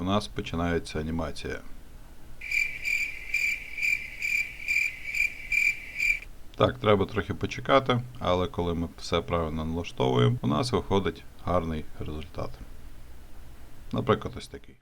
у нас починається анімація. Так, треба трохи почекати, але коли ми все правильно налаштовуємо, у нас виходить гарний результат. Наприклад, ось такий.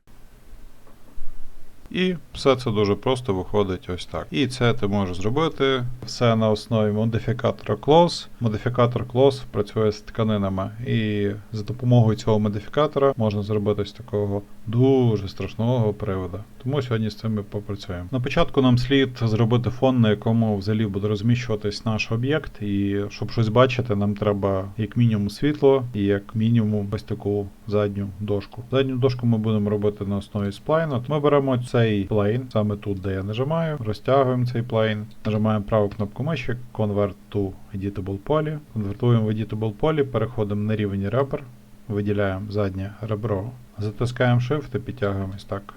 І все це дуже просто виходить ось так. І це ти можеш зробити все на основі модифікатора Close. Модифікатор Close працює з тканинами, і за допомогою цього модифікатора можна зробити ось такого дуже страшного привода. Тому сьогодні з цим ми попрацюємо. На початку нам слід зробити фон, на якому взагалі буде розміщуватись наш об'єкт. І щоб щось бачити, нам треба як мінімум світло і як мінімум ось таку задню дошку. Задню дошку ми будемо робити на основі сплайну. Ми беремо цей плейн, саме тут, де я нажимаю, розтягуємо цей плейн, нажимаємо праву кнопку миші, Convert to Editable Poly, конвертуємо в Editable Poly, переходимо на рівень ребер, виділяємо заднє ребро, затискаємо Shift і підтягуємо ось так.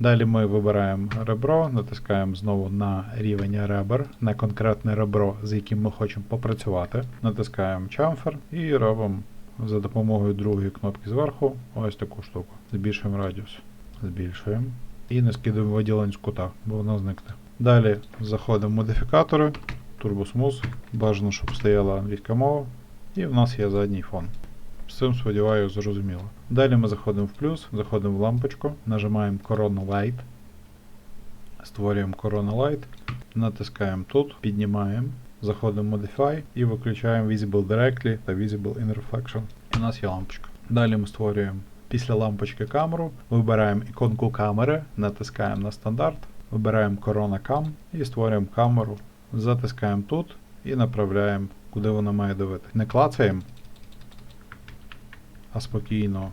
Далі ми вибираємо ребро, натискаємо знову на рівень ребер, на конкретне ребро, з яким ми хочемо попрацювати. Натискаємо chamfer і робимо за допомогою другої кнопки зверху ось таку штуку. Збільшуємо радіус. Збільшуємо. І не скидуємо виділень з бо воно зникне. Далі заходимо в модифікатори, Turbo Smooth, бажано, щоб стояла англійська мова. І в нас є задній фон. З цим, сподіваюся, зрозуміло. Далі ми заходимо в плюс, заходимо в лампочку, нажимаємо Corona Light, створюємо Corona Light, натискаємо тут, піднімаємо, заходимо в Modify і виключаємо Visible Directly та Visible in Reflection. І у нас є лампочка. Далі ми створюємо після лампочки камеру, вибираємо іконку камери, натискаємо на стандарт, вибираємо Corona Cam і створюємо камеру, затискаємо тут і направляємо, куди вона має дивитися. Не клацаємо, а спокійно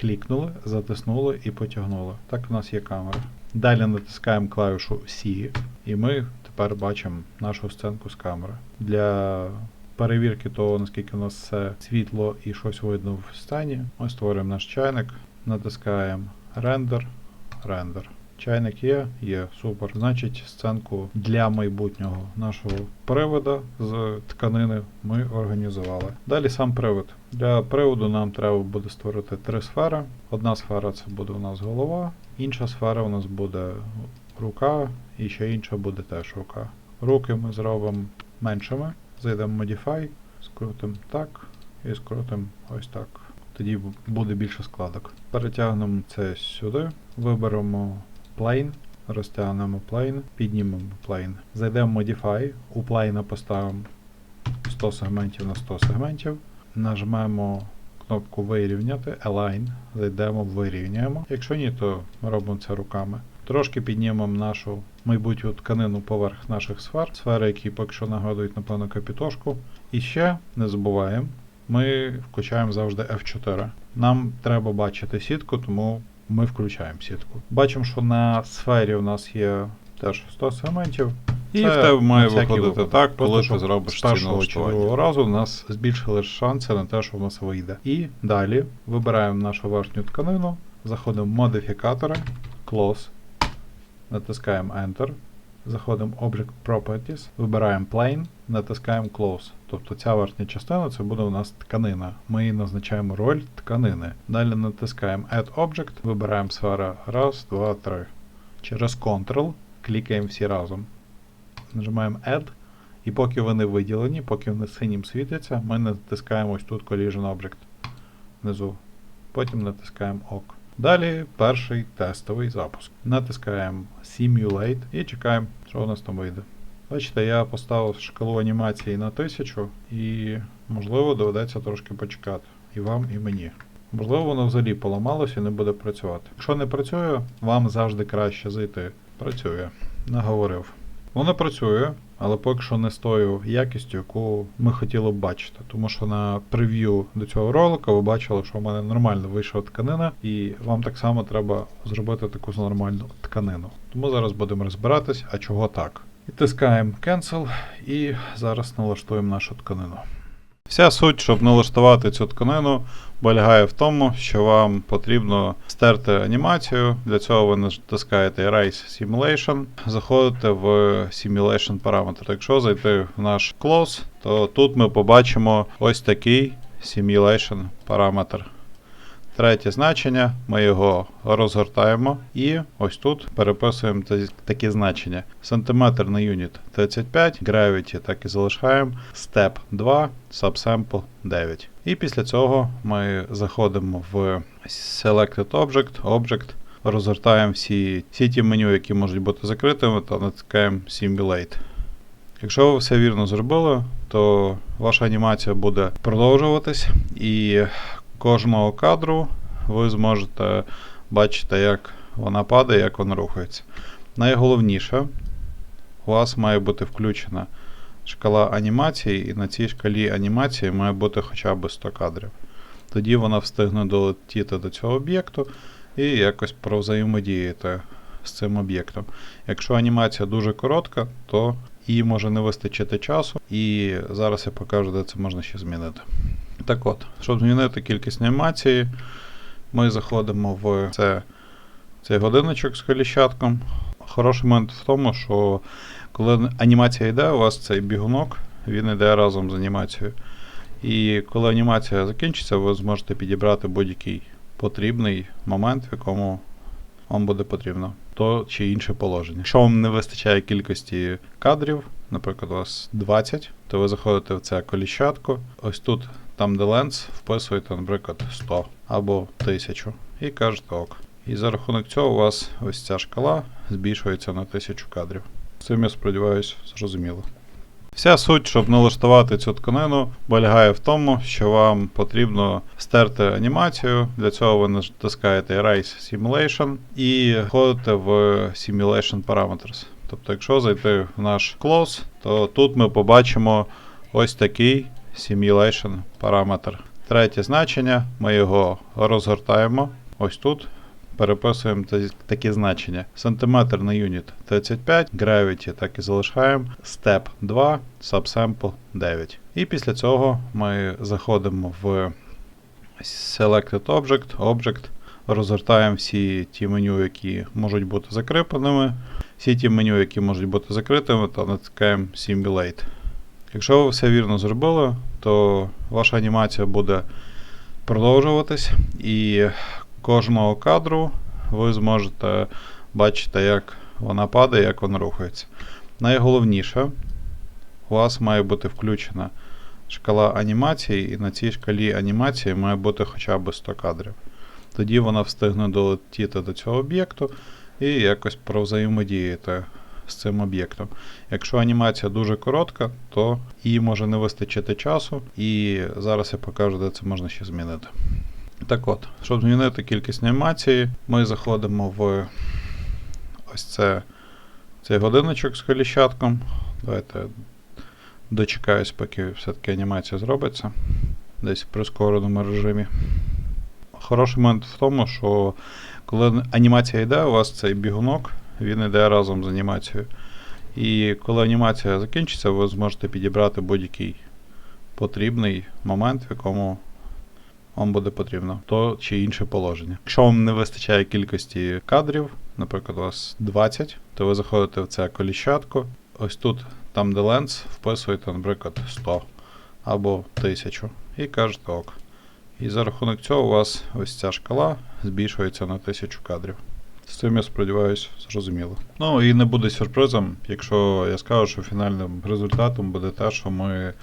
клікнули, затиснули і потягнули. Так у нас є камера. Далі натискаємо клавішу C, і ми тепер бачимо нашу сценку з камери. Для перевірки того, наскільки у нас все світло і щось видно в сцені, ми створюємо наш чайник, натискаємо рендер, рендер. Чайник є, є, супер. Значить, сценку для майбутнього нашого привода з тканини ми організували. Далі сам привод. Для приводу нам треба буде створити три сфери. Одна сфера це буде у нас голова, інша сфера у нас буде рука, і ще інша буде теж рука. Руки ми зробимо меншими. Зайдемо в Modify, скрутимо так і скрутимо ось так. Тоді буде більше складок. Перетягнемо це сюди, виберемо plane, розтягнемо plane, піднімемо plane. Зайдемо в Modify, у plane поставимо 100 сегментів на 100 сегментів. Нажмемо кнопку вирівняти, Align, зайдемо, вирівняємо. Якщо ні, то ми робимо це руками. Трошки піднімемо нашу майбутню тканину поверх наших сфер, сфери, які поки що нагадують, напевно, капітошку. І ще не забуваємо, ми включаємо завжди F4. Нам треба бачити сітку, тому ми включаємо сітку. Бачимо, що на сфері у нас є теж 100 сегментів. І Це в тебе має виходити випадок. так, Просто, коли ти зробиш ці налаштування. другого разу у нас збільшили шанси на те, що в нас вийде. І далі вибираємо нашу верхню тканину, заходимо в модифікатори, Close, натискаємо Enter, заходимо в Object Properties, вибираємо Plane, натискаємо Close. Тобто ця верхня частина це буде у нас тканина. Ми їй назначаємо роль тканини. Далі натискаємо Add Object, вибираємо сфера 1, 2, 3. Через Ctrl клікаємо всі разом. Нажимаємо Add. І поки вони виділені, поки вони синім світяться, ми натискаємо ось тут Collision Object внизу. Потім натискаємо ОК. Далі перший тестовий запуск. Натискаємо Simulate і чекаємо, що у нас там вийде. Бачите, я поставив шкалу анімації на 1000 і, можливо, доведеться трошки почекати. І вам, і мені. Можливо, воно взагалі поламалося і не буде працювати. Якщо не працює, вам завжди краще зайти. Працює. Наговорив. Воно працює, але поки що не з тою якістю, яку ми хотіли б бачити. Тому що на прев'ю до цього ролика ви бачили, що в мене нормально вийшла тканина, і вам так само треба зробити таку нормальну тканину. Тому зараз будемо розбиратись, а чого так. І тискаємо Cancel, і зараз налаштуємо нашу тканину. Вся суть, щоб налаштувати цю тканину, полягає в тому, що вам потрібно стерти анімацію. Для цього ви натискаєте Erase Simulation, заходите в Simulation параметр. Якщо зайти в наш Close, то тут ми побачимо ось такий Simulation параметр. Третє значення, ми його розгортаємо і ось тут переписуємо та- такі значення. Сантиметр на юніт 35, gravity так і залишаємо, step 2, subsample 9. І після цього ми заходимо в Selected Object, Object, розгортаємо всі, всі ті меню, які можуть бути закритими, та натискаємо Simulate. Якщо ви все вірно зробили, то ваша анімація буде продовжуватись, і кожного кадру ви зможете бачити, як вона падає, як вона рухається. Найголовніше, у вас має бути включена шкала анімації, і на цій шкалі анімації має бути хоча б 100 кадрів. Тоді вона встигне долетіти до цього об'єкту і якось провзаємодіяти з цим об'єктом. Якщо анімація дуже коротка, то їй може не вистачити часу, і зараз я покажу, де це можна ще змінити. Так от, щоб змінити кількість анімації, ми заходимо в це, цей годинничок з коліщатком. Хороший момент в тому, що коли анімація йде, у вас цей бігунок, він йде разом з анімацією. І коли анімація закінчиться, ви зможете підібрати будь-який потрібний момент, в якому вам буде потрібно то чи інше положення. Якщо вам не вистачає кількості кадрів, наприклад, у вас 20, то ви заходите в це коліщатко. Ось тут, там де ленс, вписуєте, наприклад, 100 або 1000 і кажете ок. І за рахунок цього у вас ось ця шкала збільшується на 1000 кадрів. Цим, я сподіваюся, зрозуміло. Вся суть, щоб налаштувати цю тканину, полягає в тому, що вам потрібно стерти анімацію. Для цього ви натискаєте Erase Simulation і входите в Simulation Parameters. Тобто, якщо зайти в наш Close, то тут ми побачимо ось такий Simulation параметр. Третє значення, ми його розгортаємо ось тут. Переписуємо такі значення. Сантиметр на юніт 35, gravity так і залишаємо, step 2, subsample 9. І після цього ми заходимо в Selected Object, Object, розгортаємо всі ті меню, які можуть бути закріпленими, всі ті меню, які можуть бути закритими, та натискаємо Simulate. Якщо ви все вірно зробили, то ваша анімація буде продовжуватись, і кожного кадру ви зможете бачити, як вона падає, як вона рухається. Найголовніше, у вас має бути включена шкала анімації, і на цій шкалі анімації має бути хоча б 100 кадрів. Тоді вона встигне долетіти до цього об'єкту і якось провзаємодіяти з цим об'єктом. Якщо анімація дуже коротка, то їй може не вистачити часу, і зараз я покажу, де це можна ще змінити. Так от, щоб змінити кількість анімації, ми заходимо в ось це, цей годинничок з коліщатком. Давайте дочекаюсь, поки все-таки анімація зробиться. Десь в прискореному режимі. Хороший момент в тому, що коли анімація йде, у вас цей бігунок, він йде разом з анімацією. І коли анімація закінчиться, ви зможете підібрати будь-який потрібний момент, в якому вам буде потрібно то чи інше положення. Якщо вам не вистачає кількості кадрів, наприклад, у вас 20, то ви заходите в це коліщатко. Ось тут, там де ленс, вписуєте, наприклад, 100 або 1000 і кажете ок. І за рахунок цього у вас ось ця шкала збільшується на 1000 кадрів. З цим я сподіваюся, зрозуміло. Ну і не буде сюрпризом, якщо я скажу, що фінальним результатом буде те, що ми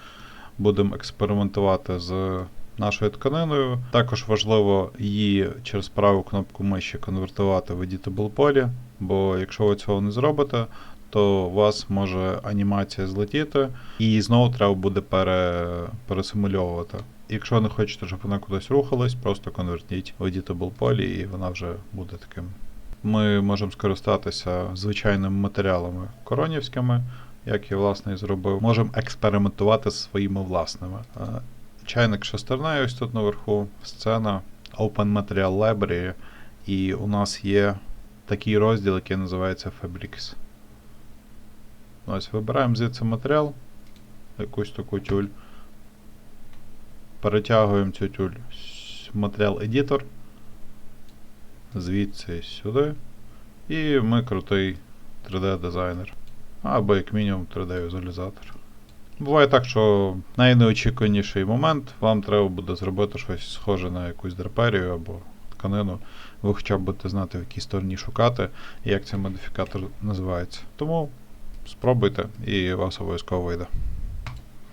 будемо експериментувати з нашою тканиною. Також важливо її через праву кнопку миші конвертувати в Editable полі, бо якщо ви цього не зробите, то у вас може анімація злетіти, і знову треба буде пере, пересимульовувати. Якщо не хочете, щоб вона кудись рухалась, просто конвертніть в Editable полі, і вона вже буде таким. Ми можемо скористатися звичайними матеріалами коронівськими, як я власне зробив. Можемо експериментувати з своїми власними. Е, Чайник шестерна, ось тут наверху, сцена, Open Material Library, і у нас є такий розділ, який називається Fabrics. Ось вибираємо звідси матеріал, якусь таку тюль. Перетягуємо цю тюль в матеріал Editor. Звідси сюди. І ми крутий 3D-дизайнер. Або як мінімум 3D-візуалізатор. Буває так, що найнеочікуваніший момент вам треба буде зробити щось схоже на якусь драперію або тканину, ви хоча б будете знати, в якій стороні шукати і як цей модифікатор називається. Тому спробуйте і вас обов'язково вийде.